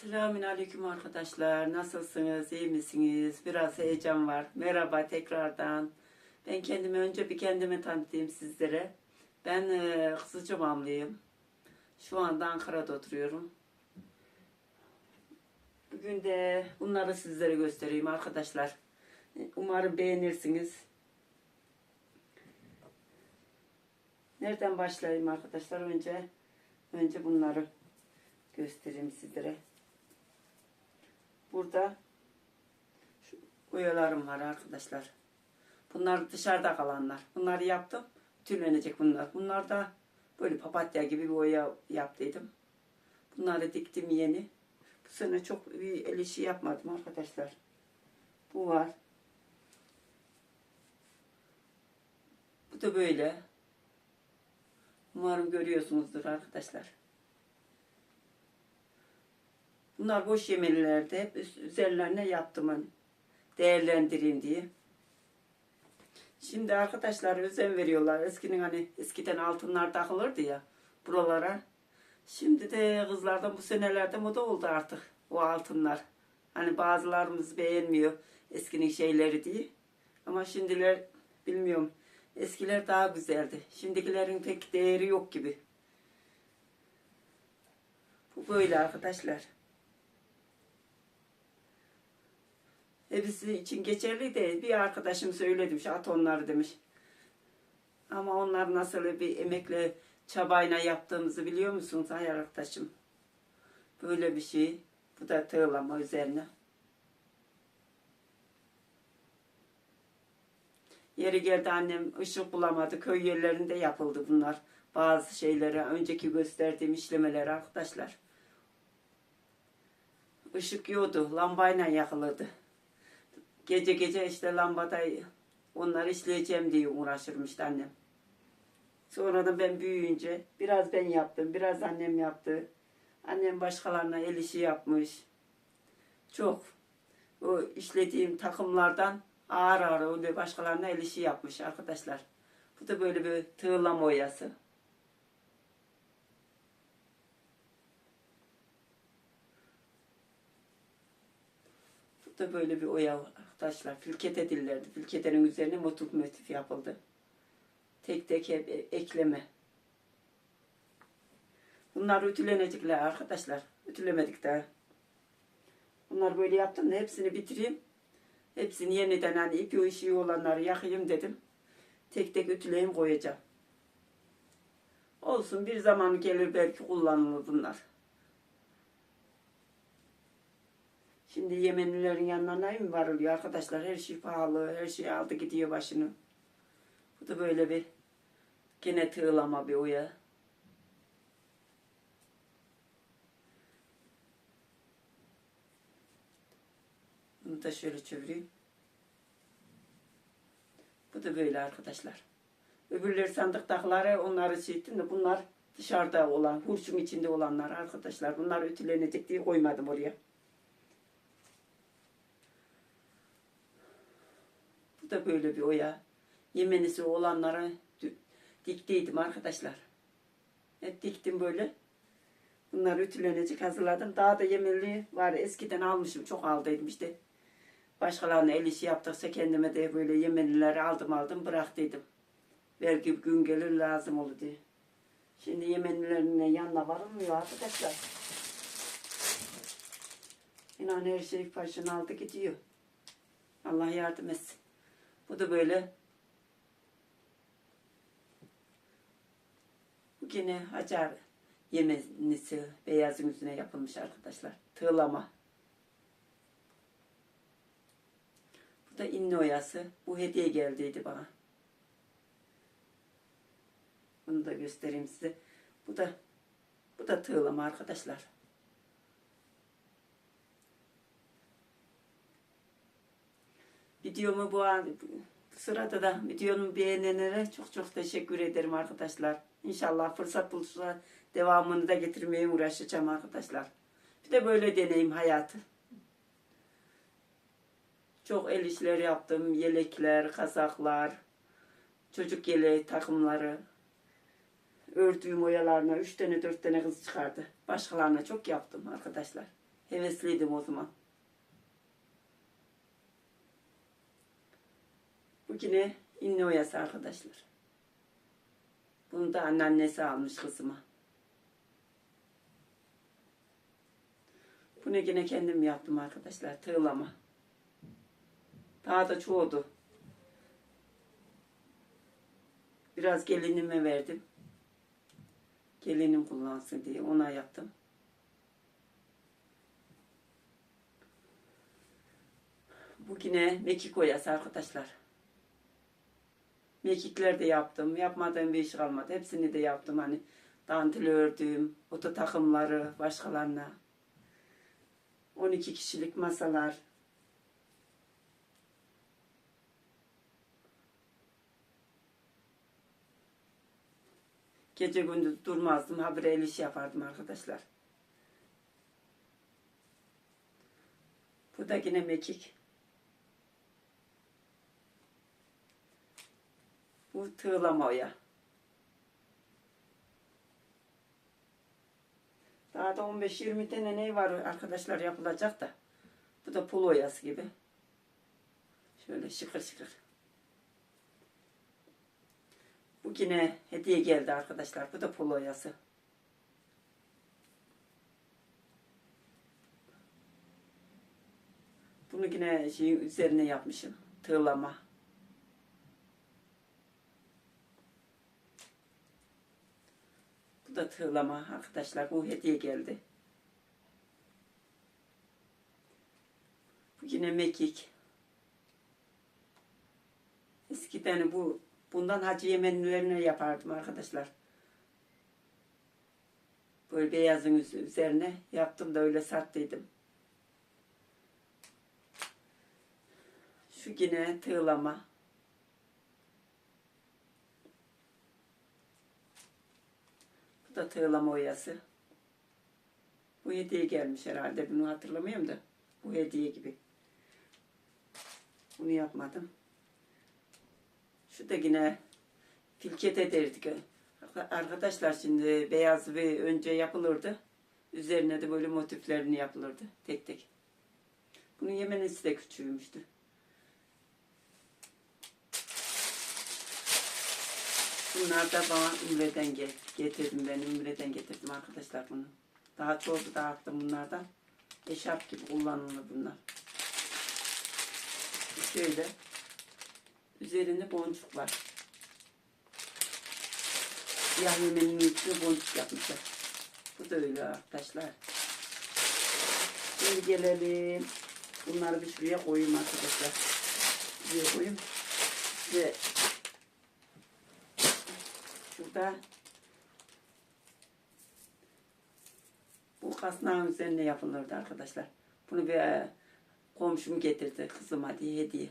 Selamün aleyküm arkadaşlar. Nasılsınız? İyi misiniz? Biraz heyecan var. Merhaba tekrardan. Ben kendimi önce bir kendimi tanıtayım sizlere. Ben e, Kızılcamamlıyım. Şu anda Ankara'da oturuyorum. Bugün de bunları sizlere göstereyim arkadaşlar. Umarım beğenirsiniz. Nereden başlayayım arkadaşlar? Önce önce bunları göstereyim sizlere. Burada şu oyalarım var arkadaşlar. Bunlar dışarıda kalanlar. Bunları yaptım. Tüllenecek bunlar. Bunlar da böyle papatya gibi bir oya yaptıydım. Bunları diktim yeni. Bu sene çok bir el işi yapmadım arkadaşlar. Bu var. Bu da böyle. Umarım görüyorsunuzdur arkadaşlar. Bunlar boş yemelilerde hep üzerlerine yaptım hani. Değerlendireyim diye. Şimdi arkadaşlar özen veriyorlar. Eskinin hani eskiden altınlar takılırdı ya buralara. Şimdi de kızlardan bu senelerde moda oldu artık o altınlar. Hani bazılarımız beğenmiyor eskinin şeyleri diye. Ama şimdiler bilmiyorum. Eskiler daha güzeldi. Şimdikilerin pek değeri yok gibi. Bu böyle arkadaşlar. Hepsi için geçerli değil. Bir arkadaşım söyledim şu at onları demiş. Ama onlar nasıl bir emekle çabayla yaptığımızı biliyor musunuz hay arkadaşım? Böyle bir şey. Bu da tığlama üzerine. Yeri geldi annem ışık bulamadı. Köy yerlerinde yapıldı bunlar. Bazı şeylere önceki gösterdiğim işlemeler arkadaşlar. Işık yoktu. Lambayla yakılırdı. Gece gece işte lambada onları işleyeceğim diye uğraşırmıştı annem. Sonra da ben büyüyünce biraz ben yaptım, biraz annem yaptı. Annem başkalarına el işi yapmış. Çok. O işlediğim takımlardan ağır ağır öyle başkalarına el işi yapmış arkadaşlar. Bu da böyle bir tığlama oyası. Bu da böyle bir oya arkadaşlar. Fülkete dillerdi. Fülketenin üzerine motif motif yapıldı. Tek tek hep e- ekleme. Bunlar ütülenecekler arkadaşlar. Ütülemedik daha. Bunlar böyle yaptım da hepsini bitireyim. Hepsini yeniden hani ipi ışığı olanları yakayım dedim. Tek tek ütüleyim koyacağım. Olsun bir zaman gelir belki kullanılır bunlar. Şimdi Yemenlilerin yanına ne mi varılıyor arkadaşlar? Her şey pahalı, her şey aldı gidiyor başını. Bu da böyle bir gene tığlama bir oya. Bunu da şöyle çevireyim. Bu da böyle arkadaşlar. Öbürleri sandıktakileri onları çektim de bunlar dışarıda olan, hurşun içinde olanlar arkadaşlar. Bunlar ütülenecek diye koymadım oraya. Da böyle bir oya. Yemenisi olanlara dü- diktiydim arkadaşlar. Hep diktim böyle. Bunlar ütülenecek hazırladım. Daha da yemenli var. Eskiden almışım. Çok aldıydım işte. Başkalarına el işi yaptıksa kendime de böyle yemenlileri aldım aldım bıraktıydım. Belki gün gelir lazım olur diye. Şimdi yemenlilerin yanına varılmıyor arkadaşlar. İnan her şey başını aldı gidiyor. Allah yardım etsin. Bu da böyle. Bu yine hacar yemenisi beyazın yüzüne yapılmış arkadaşlar. Tığlama. Bu da inne oyası. Bu hediye geldiydi bana. Bunu da göstereyim size. Bu da bu da tığlama arkadaşlar. Videomu bu an sırada da videomu beğenenlere çok çok teşekkür ederim arkadaşlar. İnşallah fırsat bulursa devamını da getirmeye uğraşacağım arkadaşlar. Bir de böyle deneyim hayatı. Çok el işleri yaptım. Yelekler, kazaklar, çocuk yeleği takımları. Ördüğüm oyalarına üç tane dört tane kız çıkardı. Başkalarına çok yaptım arkadaşlar. Hevesliydim o zaman. Yine inne oyası arkadaşlar. Bunu da anneannesi almış kızıma. Bunu yine kendim yaptım arkadaşlar. Tığlama. Daha da çoğudu. Biraz gelinime verdim. Gelinim kullansın diye ona yaptım. Bu yine mekik oyası arkadaşlar. Mekikler de yaptım. Yapmadığım bir iş kalmadı. Hepsini de yaptım. Hani dantel ördüm. Oto takımları başkalarına. 12 kişilik masalar. Gece gündüz durmazdım. Habire el iş yapardım arkadaşlar. Bu da yine mekik. Bu tığlama oya. Daha da 15-20 tane ne var arkadaşlar yapılacak da. Bu da pul oyası gibi. Şöyle şıkır şıkır. Bu yine hediye geldi arkadaşlar. Bu da pul oyası. Bunu yine şey üzerine yapmışım. Tığlama. Da tığlama arkadaşlar. Bu hediye geldi. Bu yine mekik. Eskiden bu bundan hacı yemenlerine yapardım arkadaşlar. Böyle beyazın üz- üzerine yaptım da öyle sattıydım. Şu yine tığlama. Da tığlama oyası. Bu hediye gelmiş herhalde. Bunu hatırlamıyorum da. Bu hediye gibi. Bunu yapmadım. Şu da yine filket ederdik. Arkadaşlar şimdi beyaz ve önce yapılırdı. Üzerine de böyle motiflerini yapılırdı tek tek. Bunun yemenisi de küçüğümüştü. Bunlar da bana Ümre'den gel getirdim ben Ümre'den getirdim arkadaşlar bunu. Daha çoğu dağıttım bunlardan. Eşarp gibi kullanılır bunlar. Şöyle üzerinde boncuk var. Siyah yemenin üstüne boncuk yapmışlar. Bu da öyle arkadaşlar. Şimdi gelelim. Bunları bir şuraya koyayım arkadaşlar. Şuraya koyayım. Ve şurada kasnağın üzerine yapılırdı arkadaşlar. Bunu bir e, komşum getirdi kızıma diye hediye.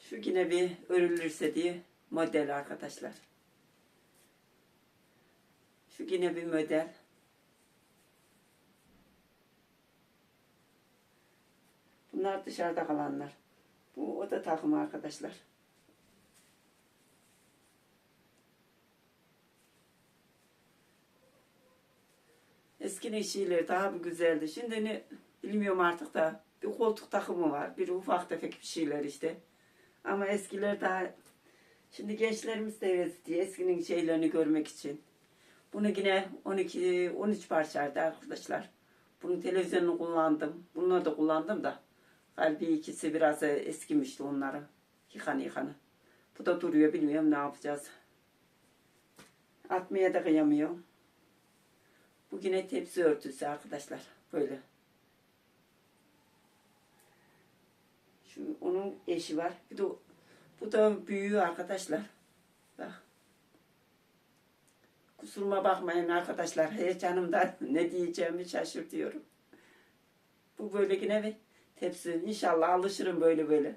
Şu yine bir örülürse diye model arkadaşlar. Şu yine bir model. Bunlar dışarıda kalanlar. Bu oda takımı arkadaşlar. Eskinin şeyleri daha bir güzeldi. Şimdi ne bilmiyorum artık da bir koltuk takımı var. Bir ufak tefek bir şeyler işte. Ama eskiler daha şimdi gençlerimiz de heves diye eskinin şeylerini görmek için. Bunu yine 12 13 parçaydı arkadaşlar. Bunun televizyonunu kullandım. Bunları da kullandım da. Galiba ikisi biraz eskimişti onların. Yıkanı yıkanı. Bu da duruyor bilmiyorum ne yapacağız. Atmaya da kıyamıyorum. Bu yine tepsi örtüsü arkadaşlar. Böyle. Şu onun eşi var. Bir de bu da büyüğü arkadaşlar. Bak. Kusuruma bakmayın arkadaşlar. Heyecanımdan ne diyeceğimi şaşırtıyorum. Bu böyle yine bir tepsi. İnşallah alışırım böyle böyle.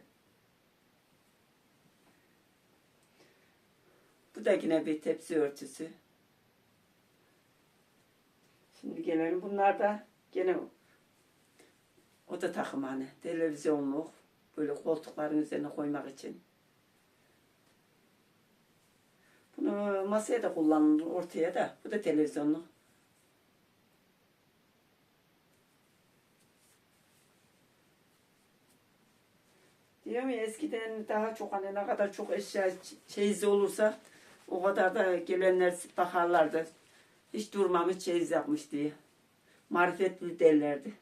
Bu da yine bir tepsi örtüsü. Şimdi gelelim bunlar da gene o da takım hani televizyonluk böyle koltukların üzerine koymak için. Bunu masaya da kullanılır ortaya da. Bu da televizyonluk. Diyorum ya eskiden daha çok hani ne kadar çok eşya şeyiz olursa o kadar da gelenler bakarlardı. Hiç durmamış çeyiz yapmış diye. Marifetli derlerdi.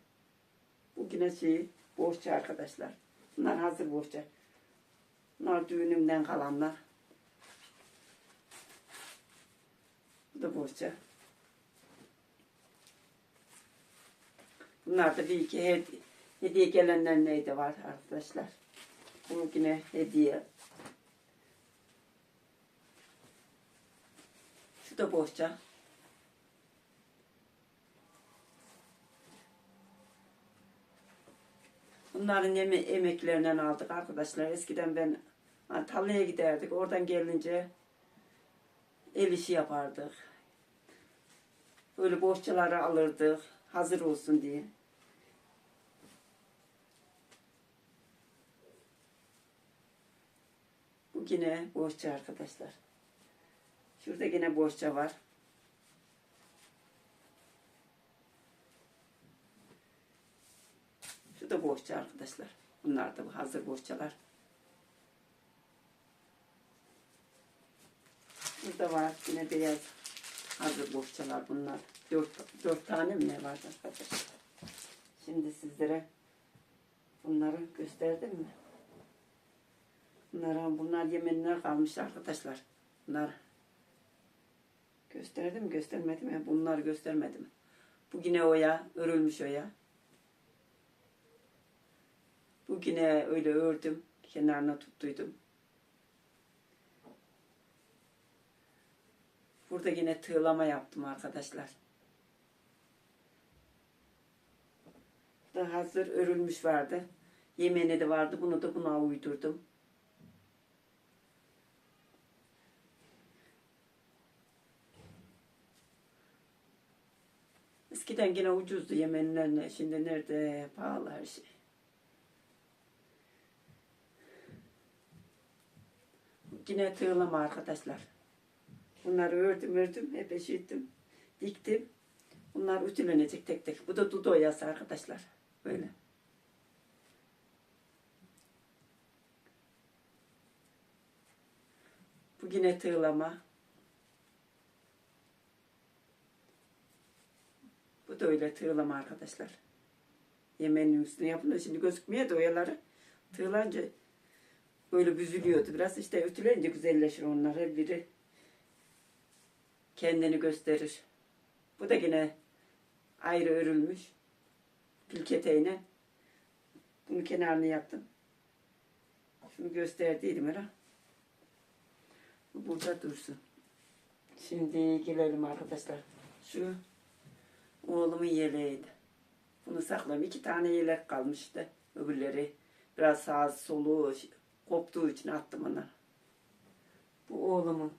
Bugüne şey bohça arkadaşlar. Bunlar hazır bohça. Bunlar düğünümden kalanlar. Bu da bohça. Bunlar da bir iki hediye, hediye gelenler neydi var arkadaşlar. Bu yine hediye. Şu da bohça. Bunların yeme emeklerinden aldık arkadaşlar. Eskiden ben hani tarlaya giderdik. Oradan gelince el işi yapardık. Böyle bohçaları alırdık. Hazır olsun diye. Bu yine bohça arkadaşlar. Şurada yine bohça var. Şu da bohça arkadaşlar. Bunlar da bu hazır bohçalar. Burada var yine beyaz hazır bohçalar bunlar. Dört, dört tane mi ne var arkadaşlar? Şimdi sizlere bunları gösterdim mi? Bunlar, bunlar yemenler kalmış arkadaşlar. Bunlar gösterdim göstermedim mi? Bunlar göstermedim. Bu yine oya, örülmüş oya. Bu yine öyle ördüm. Kenarına tuttuydum. Burada yine tığlama yaptım arkadaşlar. Da hazır örülmüş vardı. Yemeni de vardı. Bunu da buna uydurdum. Eskiden yine ucuzdu yemenlerine. Şimdi nerede pahalı her şey. Yine tığlama arkadaşlar. Bunları ördüm ördüm. Hep eşittim. Diktim. Bunlar ütülenecek tek tek. Bu da dudu oyası arkadaşlar. Böyle. Bu yine tığlama. Bu da öyle tığlama arkadaşlar. Yemeğin üstüne yapılıyor. Şimdi gözükmüyor da oyaları. Tığlanca böyle büzülüyordu biraz. İşte ütülenince güzelleşir onlar. Her biri kendini gösterir. Bu da yine ayrı örülmüş. Pilketeğine. Bunu kenarını yaptım. Şunu gösterdiydim herhalde. Bu burada dursun. Şimdi gelelim arkadaşlar. Şu oğlumun yeleğiydi. Bunu saklayayım. İki tane yelek kalmıştı. Öbürleri biraz sağ solu koptuğu için attım ona. Bu oğlumun.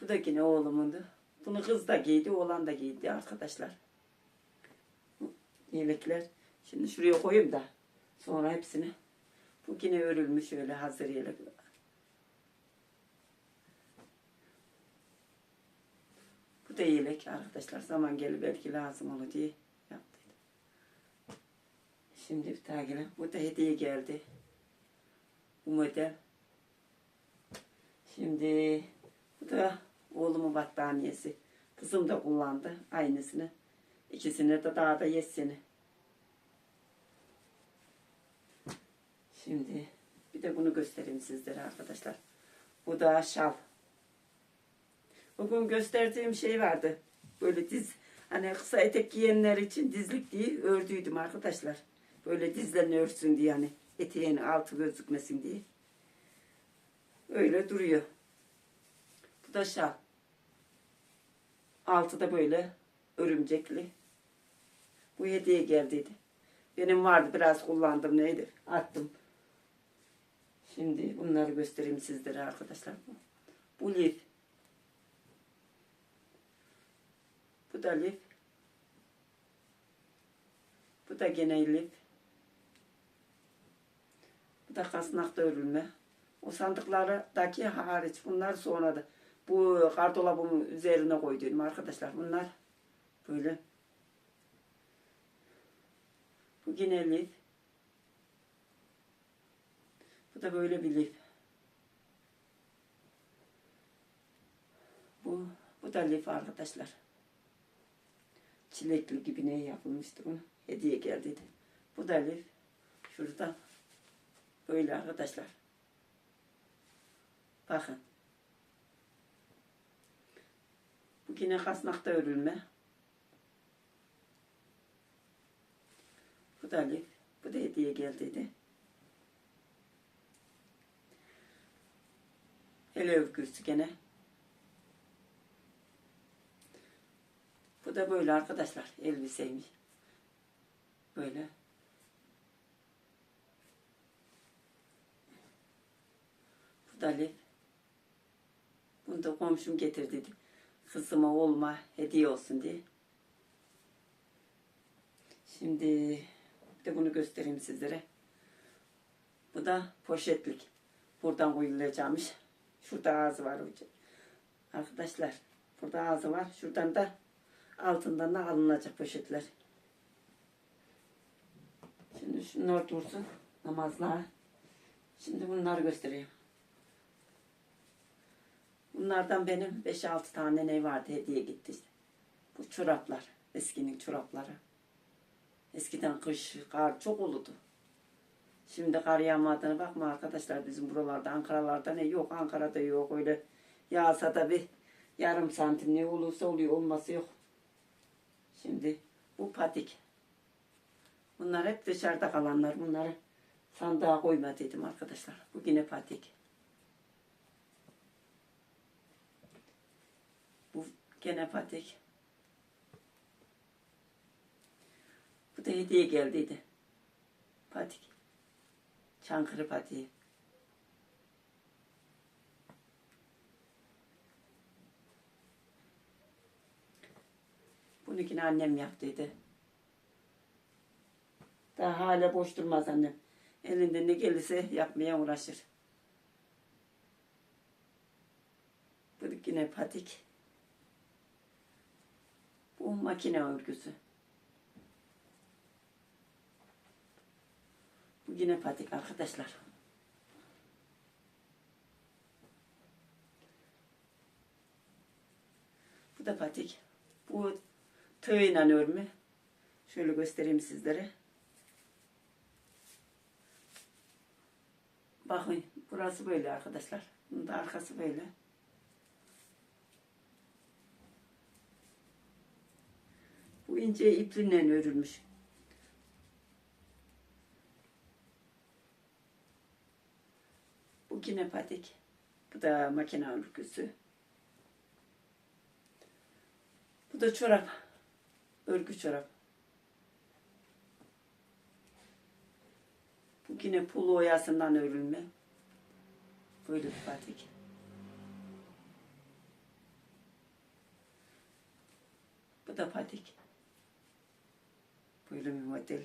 Bu da yine oğlumundu. Bunu kız da giydi, oğlan da giydi arkadaşlar. Yelekler. Şimdi şuraya koyayım da sonra hepsini. Bu yine örülmüş öyle hazır yelek. Bu da yelek arkadaşlar. Zaman gelir belki lazım olur diye yaptıydım. Şimdi bir daha gelen. Bu da hediye geldi. Bu model. Şimdi bu da oğlumun battaniyesi. Kızım da kullandı aynısını. İkisini de daha da yesini. Şimdi bir de bunu göstereyim sizlere arkadaşlar. Bu da şal. Bugün gösterdiğim şey vardı. Böyle diz hani kısa etek giyenler için dizlik diye ördüydüm arkadaşlar. Böyle dizlerini örsün diye hani eteğin altı gözükmesin diye. Öyle duruyor. Bu da şal. Altı da böyle örümcekli. Bu hediye geldiydi. Benim vardı biraz kullandım neydi attım. Şimdi bunları göstereyim sizlere arkadaşlar. Bu lif. Bu da lif. Bu da gene lif. Bu da kasnakta örülme. O sandıklardaki hariç bunlar sonra da bu kardolabımın üzerine koydum arkadaşlar. Bunlar böyle. Bu yine lif. Bu da böyle bir lif. Bu, bu da lif arkadaşlar. Çilekli gibi ne yapılmıştı bunu. Hediye geldiydi. Bu da lif. Şurada. Böyle arkadaşlar. Bakın. Bu yine kasnakta örülme. Bu da lif. Bu da hediye geldiydi. El örgüsü gene. Bu da böyle arkadaşlar. Elbiseymiş. Böyle. Bu da lif. Bunu da komşum getirdi. Kızıma olma hediye olsun diye. Şimdi bir de bunu göstereyim sizlere. Bu da poşetlik. Buradan koyulacakmış. Şurada ağzı var hocam. Arkadaşlar burada ağzı var. Şuradan da altından da alınacak poşetler. Şimdi şunlar dursun. Namazlar. Şimdi bunları göstereyim. Bunlardan benim 5-6 tane ne vardı hediye gitti. Bu çoraplar. Eskinin çorapları. Eskiden kış, kar çok olurdu. Şimdi kar yağmadığına bakma arkadaşlar bizim buralarda Ankara'larda ne yok Ankara'da yok öyle yağsa da bir yarım santim ne olursa oluyor olması yok. Şimdi bu patik. Bunlar hep dışarıda kalanlar bunları sandığa koyma dedim arkadaşlar. Bu yine patik. Bu gene patik. Bu da hediye geldiydi. Patik. Çankırı patiği. Bununkini annem yaptıydı. Daha hala boş durmaz annem. Elinden ne gelirse yapmaya uğraşır. Bu yine patik. Bu makine örgüsü. Bu yine patik arkadaşlar. Bu da patik. Bu tığıyla örme. Şöyle göstereyim sizlere. Bakın burası böyle arkadaşlar. Bunun da arkası böyle. İnce ipliğiyle örülmüş. Bu yine patik. Bu da makine örgüsü. Bu da çorap. Örgü çorap. Bu yine pul oyasından örülme. Böyle bir patik. Bu da patik. Böyle bir model.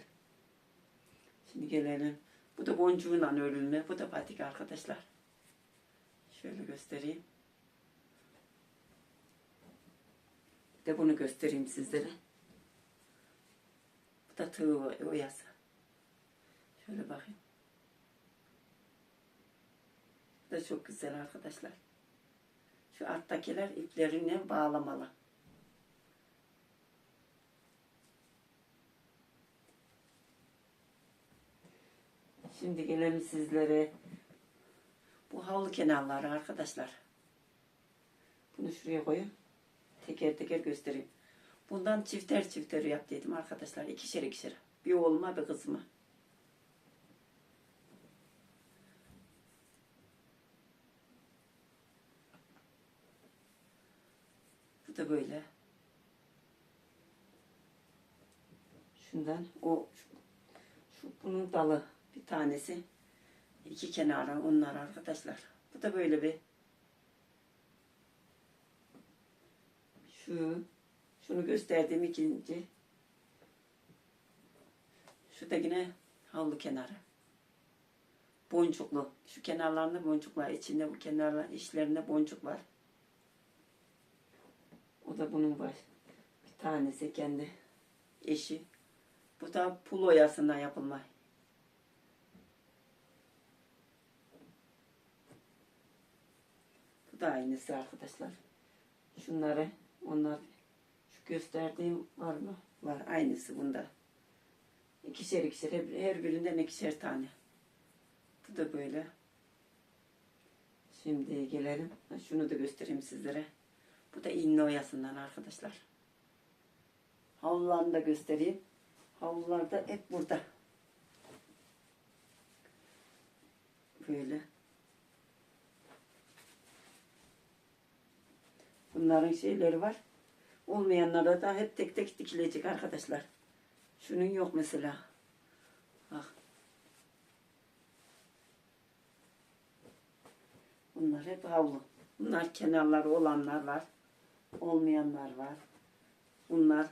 Şimdi gelelim. Bu da boncuğunla örülme. Bu da patik arkadaşlar. Şöyle göstereyim. Bir de bunu göstereyim sizlere. Bu da tığ oyası. Şöyle bakayım. Bu da çok güzel arkadaşlar. Şu alttakiler ipleriyle bağlamalı. Şimdi gelelim sizlere. Bu havlu kenarları arkadaşlar. Bunu şuraya koyayım. Teker teker göstereyim. Bundan çifter çifter yaptıydım arkadaşlar. İkişer ikişer. Bir oğluma bir kızıma. Bu da böyle. Şundan o şu, şu bunun dalı tanesi. İki kenarı onlar arkadaşlar. Bu da böyle bir şu şunu gösterdiğim ikinci. Şu da yine havlu kenarı. Boncuklu. Şu kenarlarında boncuklar içinde bu kenarlar içlerinde boncuk var. O da bunun var bir tanesi kendi eşi. Bu da pul oyasından yapılma da aynısı arkadaşlar. Şunları onlar şu gösterdiğim var mı? Var aynısı bunda. İkişer ikişer her, birinden ikişer tane. Bu da böyle. Şimdi gelelim. Şunu da göstereyim sizlere. Bu da iğne oyasından arkadaşlar. Havlularını da göstereyim. Havlular da hep burada. Böyle. Bunların şeyleri var. Olmayanlara da hep tek tek dikilecek arkadaşlar. Şunun yok mesela. Bak. Bunlar hep havlu. Bunlar kenarları olanlar var. Olmayanlar var. Bunlar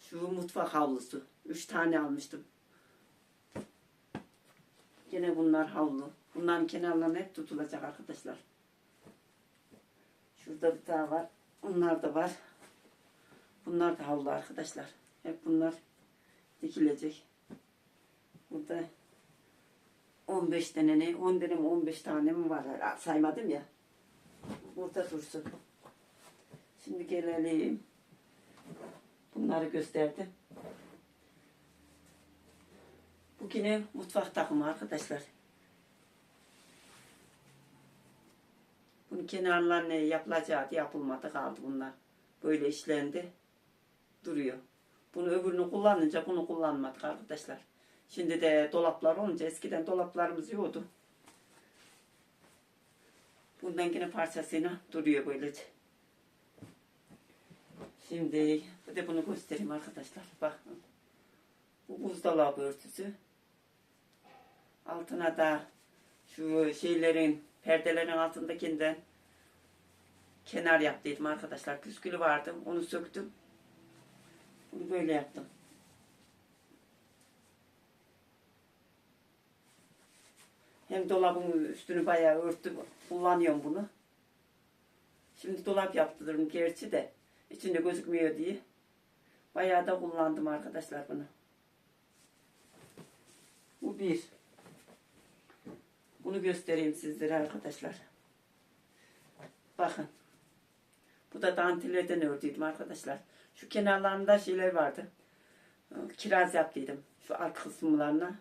şu mutfak havlusu. Üç tane almıştım. Yine bunlar havlu. Bunların kenarlarına hep tutulacak arkadaşlar. Şurada bir daha var. Bunlar da var. Bunlar da havlu arkadaşlar. Hep bunlar dikilecek. Burada 15 tane ne? 10 tane mi 15 tane mi var? Saymadım ya. Burada dursun. Şimdi gelelim. Bunları gösterdim. Bu yine mutfak takımı arkadaşlar. Kenarlarına yapılacağı yapılmadı kaldı bunlar. Böyle işlendi. Duruyor. Bunu öbürünü kullanınca bunu kullanmadık arkadaşlar. Şimdi de dolaplar olunca eskiden dolaplarımız yoktu. Bundan yine parçasıyla duruyor böylece. Şimdi bir de bunu göstereyim arkadaşlar. Bakın. Bu buzdolabı örtüsü. Altına da şu şeylerin perdelerin altındakinden kenar yaptıydım arkadaşlar. Püskülü vardı. Onu söktüm. Bunu böyle yaptım. Hem dolabın üstünü bayağı örttüm. Kullanıyorum bunu. Şimdi dolap yaptırdım gerçi de. içinde gözükmüyor diye. Bayağı da kullandım arkadaşlar bunu. Bu bir. Bunu göstereyim sizlere arkadaşlar. Bakın. Bu da dantellerden ördüydüm arkadaşlar. Şu kenarlarında şeyler vardı. Kiraz yaptıydım. Şu alt kısımlarına.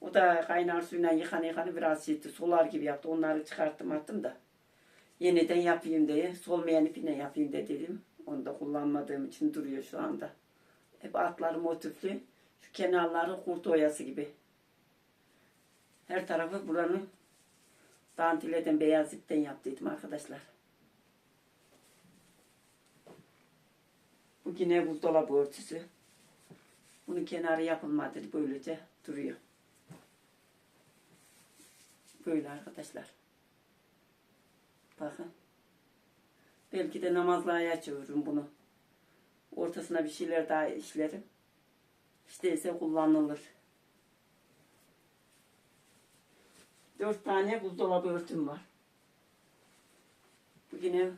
O da kaynar suyla yıkan yıkanı biraz şeydi. Solar gibi yaptı. Onları çıkarttım attım da. Yeniden yapayım diye. Solmayan ipine yapayım de dedim. Onu da kullanmadığım için duruyor şu anda. Hep altları motifli. Şu kenarları kurt oyası gibi. Her tarafı buranın dantileden beyaz ipten yaptıydım arkadaşlar. Bu yine buzdolabı örtüsü. Bunun kenarı yapılmadı. Böylece duruyor. Böyle arkadaşlar. Bakın. Belki de namazlığa açıyorum bunu. Ortasına bir şeyler daha işlerim. İşte ise kullanılır. Dört tane buzdolabı örtüm var. Bu yine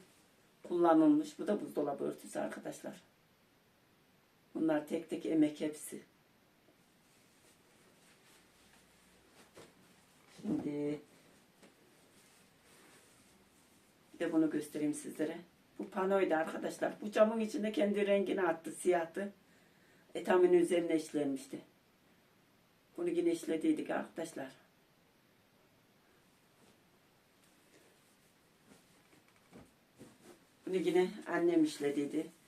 kullanılmış. Bu da buzdolabı örtüsü arkadaşlar. Bunlar tek tek emek hepsi. Şimdi de bunu göstereyim sizlere. Bu panoydu arkadaşlar. Bu camın içinde kendi rengini attı. Siyahtı. Etamin üzerine işlenmişti. Bunu yine işlediydik arkadaşlar. Bunu yine annem işlediydi.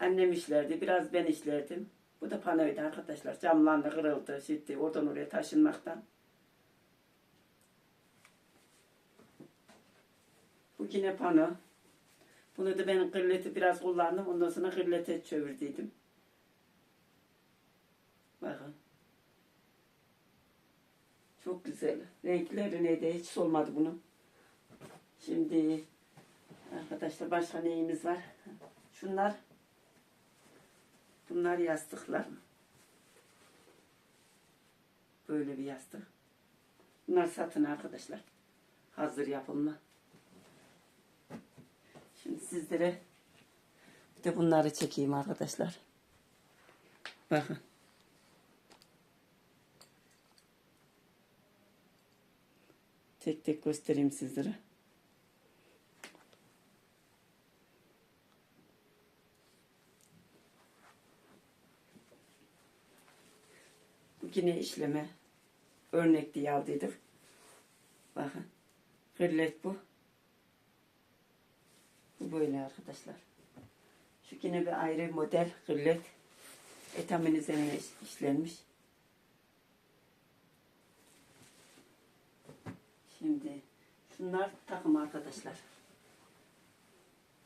Annem işlerdi. Biraz ben işlerdim. Bu da panoydu arkadaşlar. Camlandı, kırıldı, şitti. Oradan oraya taşınmaktan. Bu yine pano. Bunu da ben kırleti biraz kullandım. Ondan sonra kırlete çevirdiydim. Bakın. Çok güzel. Renkleri neydi? Hiç solmadı bunun. Şimdi arkadaşlar başka neyimiz var? Şunlar bunlar yastıklar. Böyle bir yastık. Bunlar satın arkadaşlar. Hazır yapılma. Şimdi sizlere bir de bunları çekeyim arkadaşlar. Bakın. Tek tek göstereyim sizlere. Yine işleme örnek diye. Bakın. Grillet bu. Bu böyle arkadaşlar. Şu yine bir ayrı model grillet. Etamin üzerine iş- işlenmiş. Şimdi şunlar takım arkadaşlar.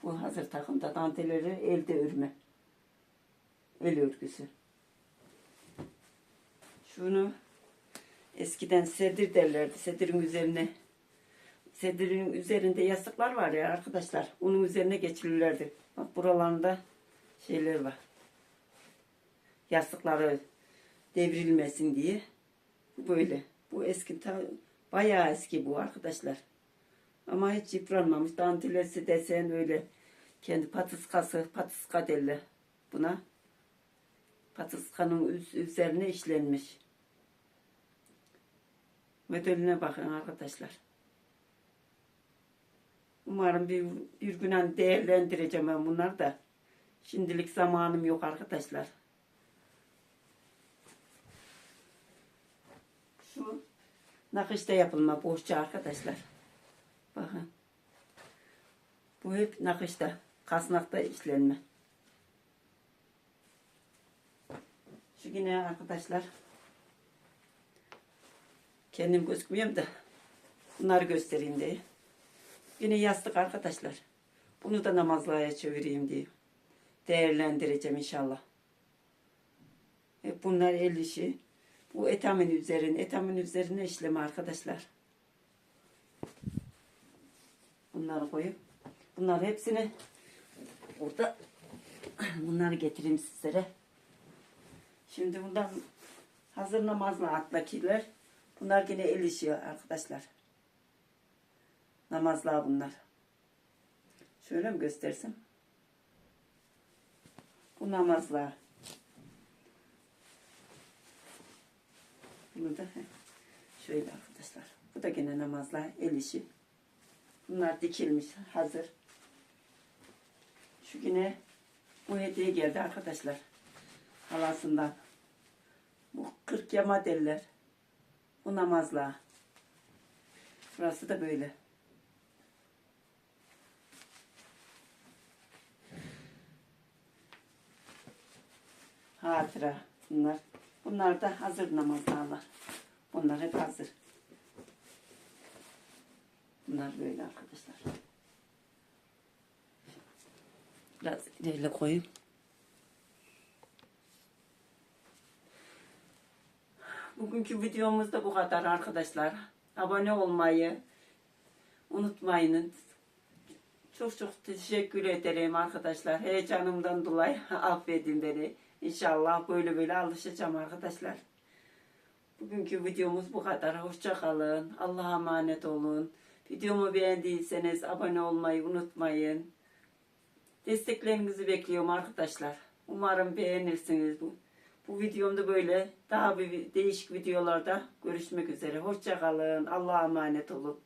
Bu hazır takımda danteleri elde örme. El örgüsü. Şunu eskiden sedir derlerdi. Sedirin üzerine sedirin üzerinde yastıklar var ya arkadaşlar. Onun üzerine geçirirlerdi. Bak buralarında şeyler var. Yastıkları devrilmesin diye. Bu böyle. Bu eski ta, bayağı eski bu arkadaşlar. Ama hiç yıpranmamış. Dantilesi desen öyle. Kendi patiskası, patiska derler buna. Patiskanın üz- üzerine işlenmiş. Modeline bakın arkadaşlar. Umarım bir, bir gün değerlendireceğim ben bunları da. Şimdilik zamanım yok arkadaşlar. Şu nakışta yapılma bohça arkadaşlar. Bakın. Bu hep nakışta, kasnakta işlenme. Şu yine arkadaşlar. Kendim gözükmüyorum da bunları göstereyim diye. Yine yastık arkadaşlar. Bunu da namazlığa çevireyim diye. Değerlendireceğim inşallah. Hep bunlar el işi. Bu etamin üzerine, etamin üzerine işleme arkadaşlar. Bunları koyup bunlar hepsini burada bunları getireyim sizlere. Şimdi bundan hazır namazla atlakiler. Bunlar yine el işi arkadaşlar. Namazlar bunlar. Şöyle mi göstersem? Bu namazlar. Bunu da şöyle arkadaşlar. Bu da yine namazlar el işi. Bunlar dikilmiş hazır. Şu yine bu hediye geldi arkadaşlar. Halasından. Bu 40 yama derler. Bu namazla. Burası da böyle. Hatıra bunlar. Bunlar da hazır namazlarlar. Bunlar hep hazır. Bunlar böyle arkadaşlar. Biraz ileri koyayım. Bugünkü videomuz da bu kadar arkadaşlar. Abone olmayı unutmayın. Çok çok teşekkür ederim arkadaşlar. Heyecanımdan dolayı affedin beni. İnşallah böyle böyle alışacağım arkadaşlar. Bugünkü videomuz bu kadar. Hoşça kalın. Allah'a emanet olun. Videomu beğendiyseniz abone olmayı unutmayın. Desteklerinizi bekliyorum arkadaşlar. Umarım beğenirsiniz bu. Bu videomda böyle daha bir değişik videolarda görüşmek üzere. Hoşça kalın. Allah'a emanet olun.